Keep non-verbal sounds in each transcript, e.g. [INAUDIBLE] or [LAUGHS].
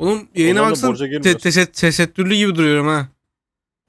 Oğlum yayına Ondan da baksana borca te- girmiyorsun. teset- tesettürlü gibi duruyorum ha.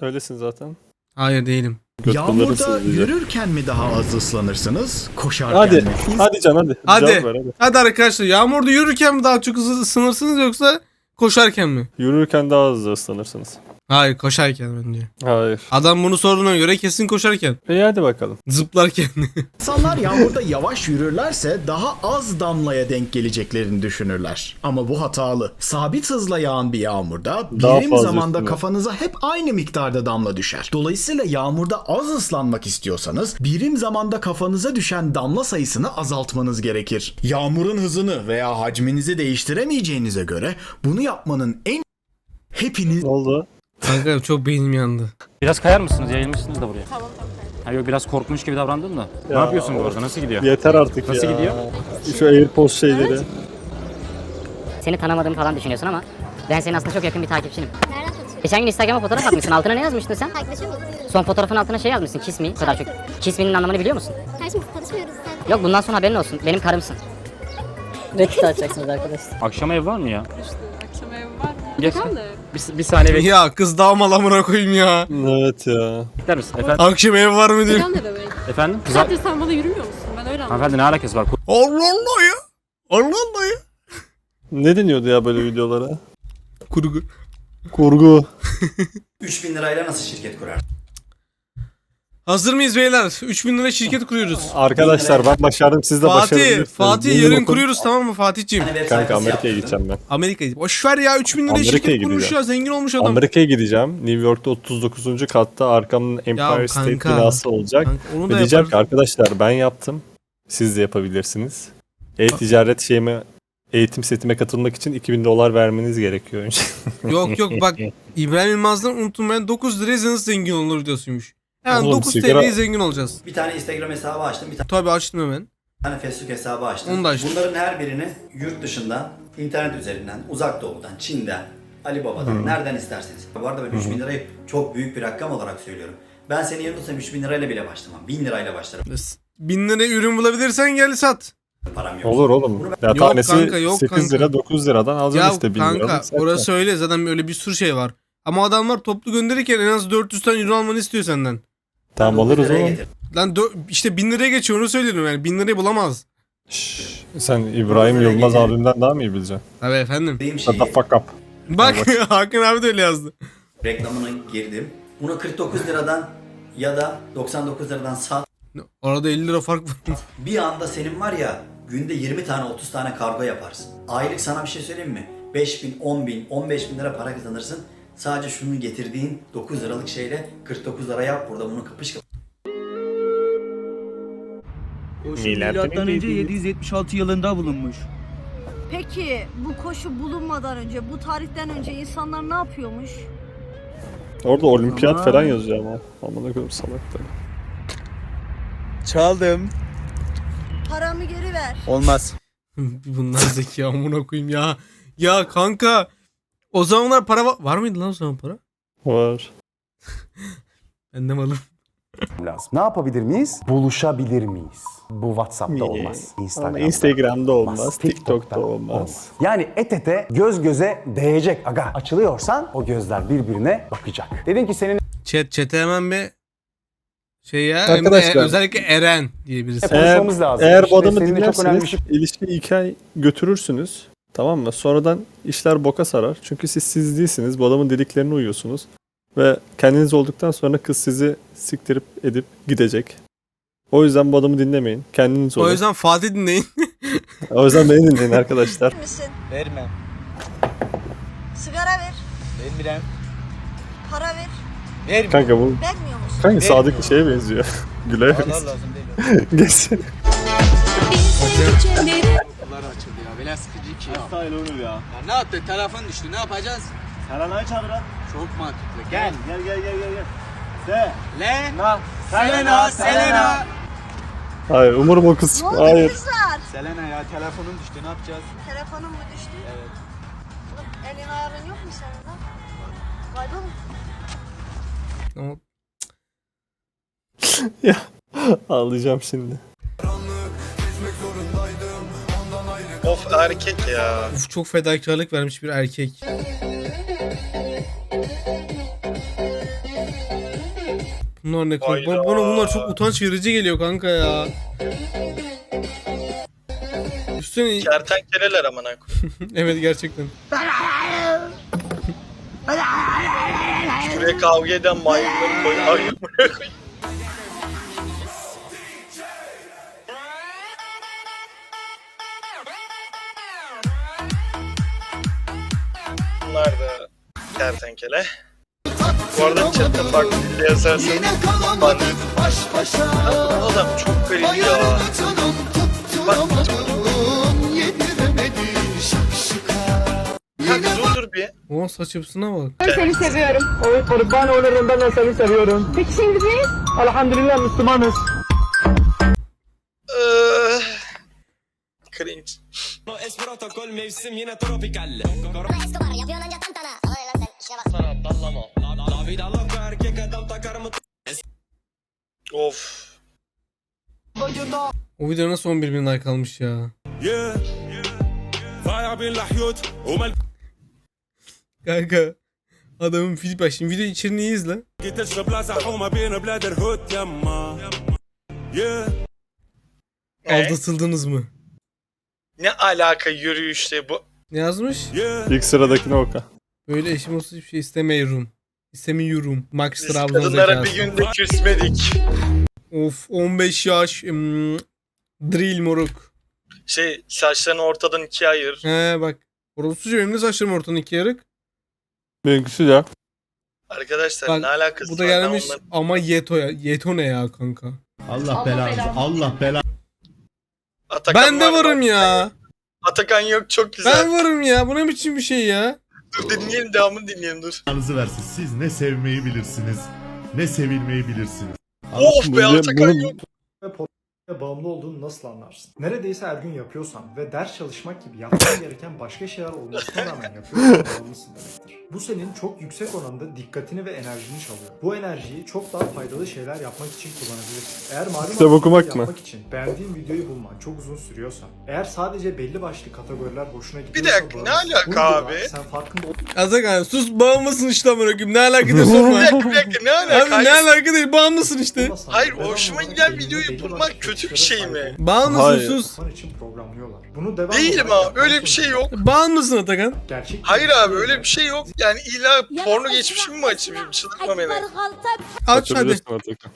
Öylesin zaten. Hayır değilim. Göt Yağmurda kullanırsınız yürürken mi daha az ıslanırsınız? Koşarken Hadi. mi? Hadi Can hadi. Hadi. Cevap ver hadi. Hadi arkadaşlar yağmurda yürürken mi daha çok hızlı ısınırsınız yoksa koşarken mi? Yürürken daha hızlı ıslanırsınız. Hayır koşarken bence. Hayır. Adam bunu sorduğuna göre kesin koşarken. İyi hadi bakalım. Zıplarken. [LAUGHS] İnsanlar yağmurda yavaş yürürlerse daha az damlaya denk geleceklerini düşünürler. Ama bu hatalı. Sabit hızla yağan bir yağmurda Daha birim fazla zamanda üstüne. kafanıza hep aynı miktarda damla düşer. Dolayısıyla yağmurda az ıslanmak istiyorsanız birim zamanda kafanıza düşen damla sayısını azaltmanız gerekir. Yağmurun hızını veya hacminizi değiştiremeyeceğinize göre bunu yapmanın en hepiniz Ne oldu? Kanka çok beynim yandı. Biraz kayar mısınız? Yayılmışsınız da buraya. Tamam tamam. Ha yok biraz korkmuş gibi davrandın da. ne yapıyorsun bu arada? Nasıl gidiyor? Yeter artık Nasıl ya. gidiyor? Şu AirPods şeyleri. Seni tanımadığımı falan düşünüyorsun ama ben senin aslında çok yakın bir takipçinim. Nereden tanışıyorsun? Geçen gün Instagram'a fotoğraf atmışsın. Altına ne yazmıştın sen? Takipleşiyor muyuz? Son fotoğrafın altına şey yazmışsın. Kiss me. Bu kadar çok. Kiss me'nin anlamını biliyor musun? Kardeşim biz tanışmıyoruz sen. Yok bundan sonra haberin olsun. Benim karımsın. Ne tutacaksınız arkadaşlar? Akşama ev var mı ya? Geç. Da. Bir, bir saniye bekler ya kız daha malamına koyayım ya. Evet ya. misin? Efendim? Akşam ev var mı diyor. Selam ne demek? Efendim? Kıza... saattir sen bana yürümüyor musun? Ben öyle anladım. Hanımefendi ne alakası var? Allah Allah ya. Allah Allah ya. Ne deniyordu ya böyle videolara? Kurgu. Kurgu. 3000 lirayla nasıl şirket kurar? Hazır mıyız beyler? 3000 lira şirket kuruyoruz. Arkadaşlar ben başardım siz de Fatih, başarabilirsiniz. Fatih Yemin yarın okun. kuruyoruz tamam mı Fatih'ciğim? Kanka Amerika'ya gideceğim ben. Amerika'ya. Boş ver ya 3000 liraya Amerika'ya şirket kurmuş gideceğim. ya zengin olmuş adam. Amerika'ya gideceğim. New York'ta 39. katta arkamın Empire State kanka. binası olacak. Kanka, onu Ve da diyeceğim ki yaparız. arkadaşlar ben yaptım. Siz de yapabilirsiniz. E-ticaret şeyime eğitim setime katılmak için 2000 dolar vermeniz gerekiyor önce. [LAUGHS] Yok yok bak İbrahim Yılmaz'dan unuttum ben 9 liraya nasıl zengin olur videosuymuş. Hemen Oğlum, 9 sigara- TL'ye zengin olacağız. Bir tane Instagram hesabı açtım, bir Tabii açtım hemen. tane Facebook hesabı açtım. Onu da açtım. Bunların her birini yurt dışından, internet üzerinden, uzak doğudan, Çin'den, Ali Baba'dan, nereden isterseniz. Bu arada ben 3000 lirayı çok büyük bir rakam olarak söylüyorum. Ben seni yanıltırsam 3000 lirayla bile başlamam. 1000 lirayla başlarım. 1000 liraya ürün bulabilirsen gel sat. Param yok. Olur oğlum. Ya Yok tanesi kanka, yok 8 kanka. lira 9 liradan Ya alacaksın işte 1000 kanka liradan. Sen orası öyle zaten öyle bir sürü şey var. Ama adamlar toplu gönderirken en az 400 tane ürün almanı istiyor senden. Tamam 900 alırız oğlum. Lan dö- işte 1000 liraya geçiyor onu söylüyorum yani 1000 lirayı bulamaz. Şşş, Sen İbrahim Yılmaz abimden daha mı iyi bileceksin? Tabii efendim. Dediğim Shut şeyi, the fuck up. [LAUGHS] Bak Hakan abi de öyle yazdı. reklamına girdim. Bunu 49 liradan ya da 99 liradan sat. Orada 50 lira fark var. [LAUGHS] Bir anda senin var ya günde 20 tane 30 tane kargo yaparsın. Aylık sana bir şey söyleyeyim mi? 5 bin, 10 bin, 15 bin lira para kazanırsın. Sadece şunun getirdiğin 9 liralık şeyle 49 lira yap burada bunu kapış kapış. Milattan önce 776 yılında bulunmuş. Peki bu koşu bulunmadan önce, bu tarihten önce insanlar ne yapıyormuş? Orada olimpiyat Aman. falan yazıyor ama. Amına koyayım salaklar. Çaldım. Paramı geri ver. Olmaz. [LAUGHS] Bunlar zeki amına koyayım ya. Ya kanka o zamanlar para var, var mıydı lan o zaman para? Var. [LAUGHS] Ben de malım. lazım. Ne yapabilir miyiz? Buluşabilir miyiz? Bu WhatsApp'ta olmaz. Ama Instagram'da, Instagram'da olmaz. TikTok'ta olmaz. Yani et ete, göz göze değecek aga. Açılıyorsan o gözler birbirine bakacak. Dedin ki senin Chat chat'e hemen bir şey ya. Arkadaşlar- hem de özellikle Eren diye birisi. Eğer- lazım. Eğer bu adamı bir dinlerseniz ilişkiyi iki ay götürürsünüz. Tamam mı? Sonradan işler boka sarar. Çünkü siz siz değilsiniz. Bu adamın dediklerine uyuyorsunuz. Ve kendiniz olduktan sonra kız sizi siktirip edip gidecek. O yüzden bu adamı dinlemeyin. Kendiniz olun. O yüzden Fatih dinleyin. [LAUGHS] O yüzden beni dinleyin arkadaşlar. misin? Vermem. Sigara ver, Vermirem. para ver. Vermem. Kanka bu Vermiyor musun? kanka sağdaki şeye benziyor. [LAUGHS] Güle'ye Allah lazım değil. Geçsin. Bunlar açıldı ya. Böyle sıkıcı ki ya. Hastayla onu ya. Ya ne yaptı? Telefon düştü. Ne yapacağız? Selena'yı çağırın. Çok mantıklı. Gel gel gel gel gel. De. Le. Na. Selena. Selena. Hayır umarım o kız. Ne oldu Hayır. kızlar? Selena ya telefonum düştü. Ne yapacağız? Telefonun mu düştü? Evet. Oğlum elin ayarın yok mu senin lan? Tamam. [LAUGHS] Ağlayacağım şimdi. Of erkek ya. Uf çok fedakarlık vermiş bir erkek. Bunlar ne kanka? Hayda. Bana, bunlar çok utanç verici geliyor kanka ya. Üstüne Kertenkeleler amına [LAUGHS] evet gerçekten. Şuraya kavga eden maymunları koy. Ay kertenkele. Bu arada chatte bak dilde yazarsan bak. Adam çok garip ya. Bak Kanka dur dur bir. O saç yapısına bak. Seni seviyorum. Evet kurban olurum ben de seni seviyorum. Peki şimdi biz? Elhamdülillah Müslümanız. Eee, Cringe. Escobar yapıyorsun anca tantana. Hadi lan sen işe bak. Sana dallama. Of. O video nasıl 11 bin like almış ya. Kanka. Adamın bak şimdi video içeriğini izle. Aldatıldınız mı? Ne alaka yürüyüşte bu? Ne yazmış? İlk sıradakine oka. Böyle eşim olsa hiçbir şey istemiyorum. İstemiyorum. Max Biz Trabzon kadınlara bir günde küsmedik. Of 15 yaş. hmm, drill moruk. Şey saçlarını ortadan ikiye ayır. He bak. Orospuca benim de saçlarım ortadan iki yarık. Benimkisi ya. Arkadaşlar Bak, ne alakası Bu da var gelmiş onların? ama Yeto ya. Yeto ne ya kanka? Allah belanızı. Allah belanızı. Atakan Ben de var, varım ya. Atakan yok çok güzel. Ben varım ya. Bu ne biçim bir şey ya? Dur dinleyelim devamını dinleyelim dur. versin. Siz ne sevmeyi bilirsiniz, ne sevilmeyi bilirsiniz. Of be Bunu- Atakan yok. Ve bağımlı olduğunu nasıl anlarsın? Neredeyse her gün yapıyorsan ve ders çalışmak gibi yapman gereken başka şeyler olmasına rağmen yapıyorsan bağımlısın demektir. Bu senin çok yüksek oranda dikkatini ve enerjini çalıyor. Bu enerjiyi çok daha faydalı şeyler yapmak için kullanabilirsin. Eğer malum Kitap okumak aktivite mı? yapmak için beğendiğin videoyu bulman çok uzun sürüyorsa, eğer sadece belli başlı kategoriler hoşuna Bir gidiyorsa dakika, ne alaka abi? Sen farkında Atakan sus bağımlısın işte amına koyayım. Ne alaka diye [LAUGHS] sorma. Bir dakika bir dakika ne alaka? Abi ne alaka değil bağımlısın işte. hayır hoşuma giden videoyu bulmak başlı kötü bir şey mi? Bağımlısın Hayır. sus. için programlıyorlar. Bunu devam Değilim olarak abi öyle bir şey yok. Bağımlısın Atakan. Gerçek Hayır abi şey öyle bir şey yok. Yani illa porno geçmişimi mi açayım? Çıldırtma beni. Aç hadi. Açabilirsin Atakan.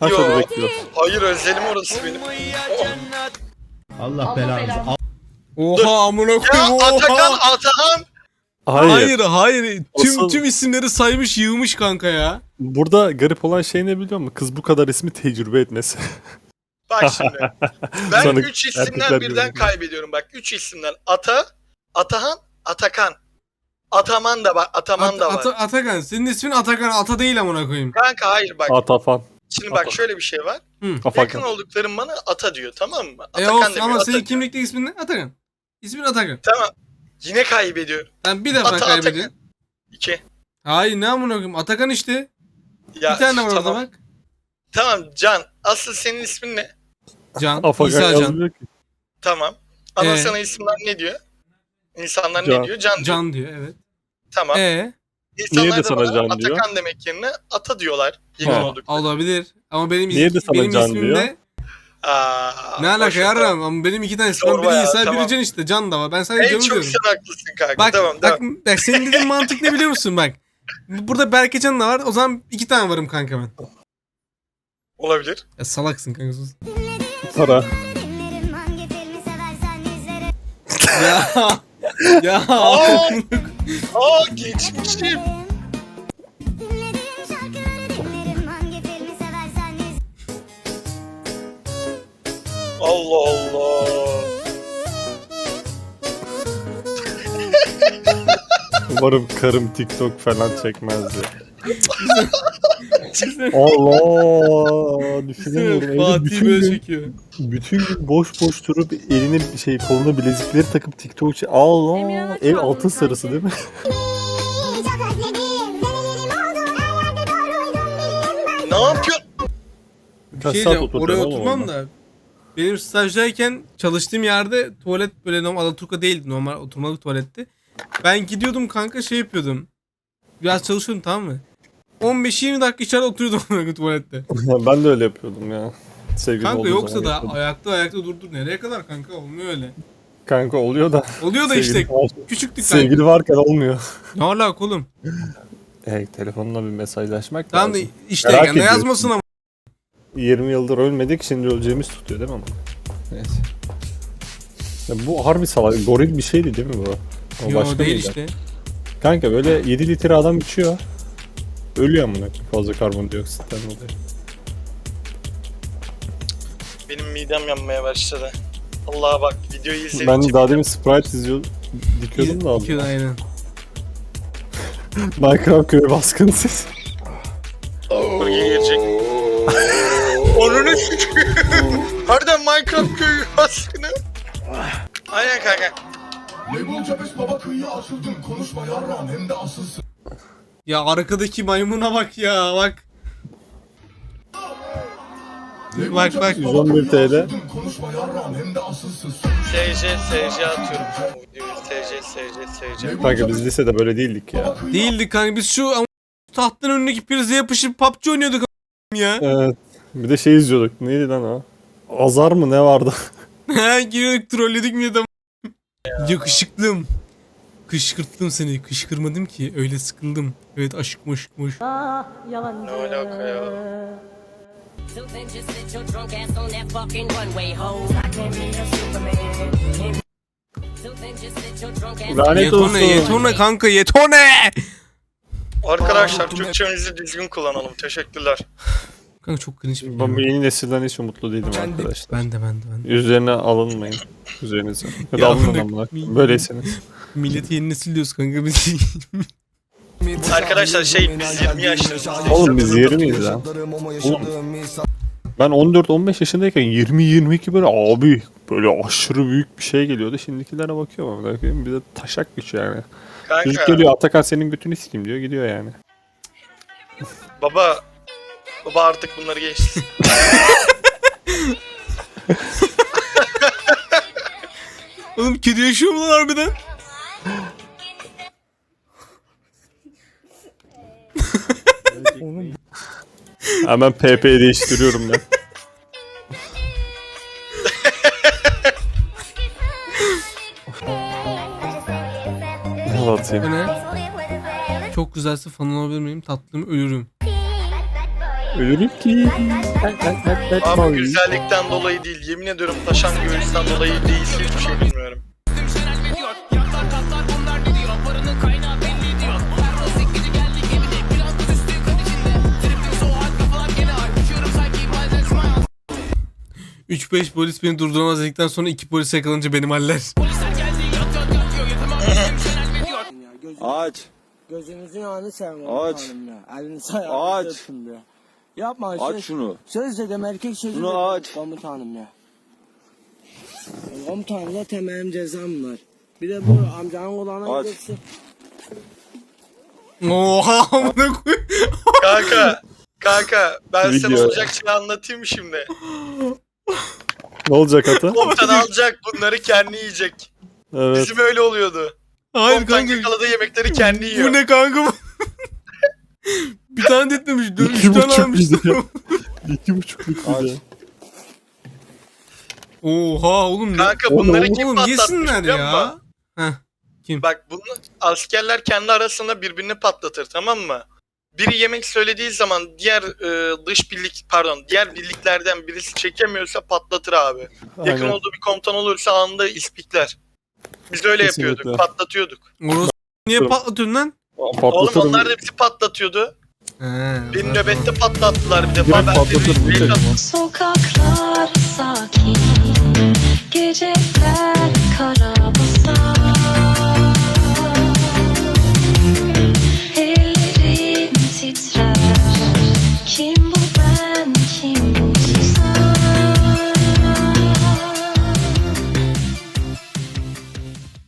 Aç hadi bekliyoruz. Hayır özelim orası benim. Allah belanızı. Oha amına Ya koyayım Atakan oha. Atahan. Hayır. Hayır hayır. Tüm Asıl- tüm isimleri saymış yığmış kanka ya. Burada garip olan şey ne biliyor musun? Kız bu kadar ismi tecrübe etmesi. [LAUGHS] Bak şimdi. Ben Sana 3 isimden birden güveniyor. kaybediyorum. Bak 3 isimden. Ata, Atahan, Atakan. Ataman da var. Ataman At- da var. Ata- Atakan. Senin ismin Atakan. Ata değil amına koyayım. Kanka hayır bak. Atafan. Şimdi bak şöyle bir şey var. Yakın Afakan. olduklarım bana Ata diyor tamam mı? E Atakan olsun demiyor, ama Ata senin kimlikte ismin ne? Atakan. İsmin Atakan. Tamam. Yine kaybediyor. Ben bir defa Ata- kaybediyorum. 2. Hayır ne amına koyayım? Atakan işte. Ya, bir tane var orada tamam. bak. Tamam Can. Asıl senin ismin ne? Can. [LAUGHS] Afakan İsa Can. ki. Tamam. Ama Ee? sana isimler ne diyor? İnsanlar Can. ne diyor? Can diyor. Can diyor evet. Tamam. E İnsanlar Niye de da sana bana Can diyor? Atakan demek yerine Ata diyorlar. Yakın Ha. olduk. olabilir. Ama benim Niye de sana benim Can ismim diyor? de Aa, ne alaka yarram ama benim iki tane ismim Çorba biri ya, İsa tamam. biri Can işte Can da var. Ben sadece En Can'ı çok diyorum. sen haklısın kanka. Bak, tamam bak, tamam. bak senin dediğin [LAUGHS] mantık ne biliyor musun bak. Burada Berkecan da var. O zaman iki tane varım kanka ben. Olabilir. Ya salaksın kanka sus. Para. ya. ya. Aa, aa geçmişim. Allah Allah. Umarım karım TikTok falan çekmez ya. [LAUGHS] Allah [LAUGHS] düşünemiyorum. Fatih bütün böyle gün, çekiyor. bütün gün boş boş durup eline şey koluna bilezikleri takıp TikTok çek. Allah ev altın sarısı değil mi? [LAUGHS] Ne yapıyorsun? Bir şey saat diyeceğim, oraya oturmam da Benim stajdayken çalıştığım yerde tuvalet böyle normal Alaturka değildi normal oturmalık tuvaletti. Ben gidiyordum kanka şey yapıyordum. Biraz çalışıyordum tamam mı? 15-20 dakika içeride oturuyordum [LAUGHS] tuvalette. [LAUGHS] ben de öyle yapıyordum ya. Sevgilim Kanka yoksa da yapıyordum. ayakta ayakta durdur. Nereye kadar kanka olmuyor öyle. Kanka oluyor da. Oluyor da işte Sevgili var- küçüktük kanka. Sevgili varken olmuyor. Ne alaka oğlum? [LAUGHS] Hey telefonla bir mesajlaşmak Tamam lazım. işte Merak ediyorum. yazmasın ama. 20 yıldır ölmedik şimdi öleceğimiz tutuyor değil mi ama? Neyse. Ya bu harbi salak. Goril bir şeydi değil mi bu? O Yo başka değil işte. Kanka böyle 7 litre adam içiyor. Ölüyor amına koyayım fazla karbondioksitten dolayı. Benim midem yanmaya başladı. Allah'a bak videoyu izledikçe. Ben daha demin Sprite izliyordum. Dikiyordum da abi. İki aynen. [LAUGHS] Minecraft köy baskını sesi. Bölgeye girecek. [LAUGHS] Onu ne? Harbiden [LAUGHS] Minecraft köyü baskını. Aynen kanka. Ya arkadaki maymuna bak ya bak. Bak bak. 111 TL. SC, SC atıyorum. SC, SC, SC. Kanka biz lisede böyle değildik ya. Değildik kanka biz şu ama tahtın önündeki prize yapışıp PUBG oynuyorduk ya. Evet. Bir de şey izliyorduk. Neydi lan o? Azar mı ne vardı? [LAUGHS] He giriyorduk trolledik mi adam. Yakışıklım. Kışkırttım seni. Kışkırmadım ki. Öyle sıkıldım. Evet aşk moş moş. Ne alaka ya? Lanet olsun. Yetone yetone kanka yetone. Arkadaşlar Türkçemizi düzgün kullanalım. Teşekkürler. Kanka çok cringe bir Ben bu yeni nesilden hiç umutlu değilim arkadaşlar. Ben de ben de ben de. Üzerine alınmayın. Üzerinize. Ya da ne- amına. Böyleyseniz. Milleti [LAUGHS] yeni nesil diyoruz kanka biz. Arkadaşlar şey biz 20 yaşlarız. Oğlum biz 20'yiz lan. Oğlum. Ben 14-15 yaşındayken 20-22 böyle abi böyle aşırı büyük bir şey geliyordu. Şimdikilere bakıyorum koyayım. Bir de taşak güç yani. Çocuk Kanka geliyor Atakan senin götünü sikeyim diyor gidiyor yani. baba baba artık bunları geçti. [LAUGHS] Oğlum kedi yaşıyor mu lan harbiden? [LAUGHS] Hemen PP değiştiriyorum ben. Ne atayım? Bu ne? Çok güzelse falan olabilir miyim? Tatlım ölürüm. Ölürüm ki. Abi güzellikten dolayı değil. Yemin ediyorum taşan göğüsten dolayı değilse hiçbir şey bilmiyorum. Üç beş polis beni durduramaz dedikten sonra iki polis yakalanınca benim haller. Aç. Gözünüzün yağını sevmem Aç. Elinizi ayağınızı Aç. Yapma Aç söz, şunu. söz dedim erkek sözü Şunu dedim aç. komutanım ya. Komutanım zaten benim cezam var. Bir de bu amcanın kulağına Aç. giderse [LAUGHS] Oha amına koy. Kanka kanka ben sana Video. olacak şey anlatayım şimdi? Ne olacak ata? Komutan alacak bunları kendi yiyecek. Evet. Bizim öyle oluyordu. Hayır Komutan kanka. yakaladığı yemekleri kendi yiyor. Bu ne kanka bu? Bir tane de etmemiş. İki tane buçuk almış. bize. [LAUGHS] İki buçukluk bize. Oha oğlum ne? Kanka Oğlum, bunları kim Oğlum patlatmış yesinler biliyor ya. musun? Heh. Bak bunu askerler kendi arasında birbirini patlatır tamam mı? Biri yemek söylediği zaman diğer e, dış birlik pardon diğer birliklerden birisi çekemiyorsa patlatır abi. Yakın Aynen. olduğu bir komutan olursa anında ispikler. Biz öyle Kesinlikle. yapıyorduk, patlatıyorduk. Orası niye patlatıyorsun lan? Oğlum Patlatırım. onlar da bizi patlatıyordu. Dün nöbette patlattılar bir defa. Ben patlatır bir şey- Sokaklar sakin, geceler kara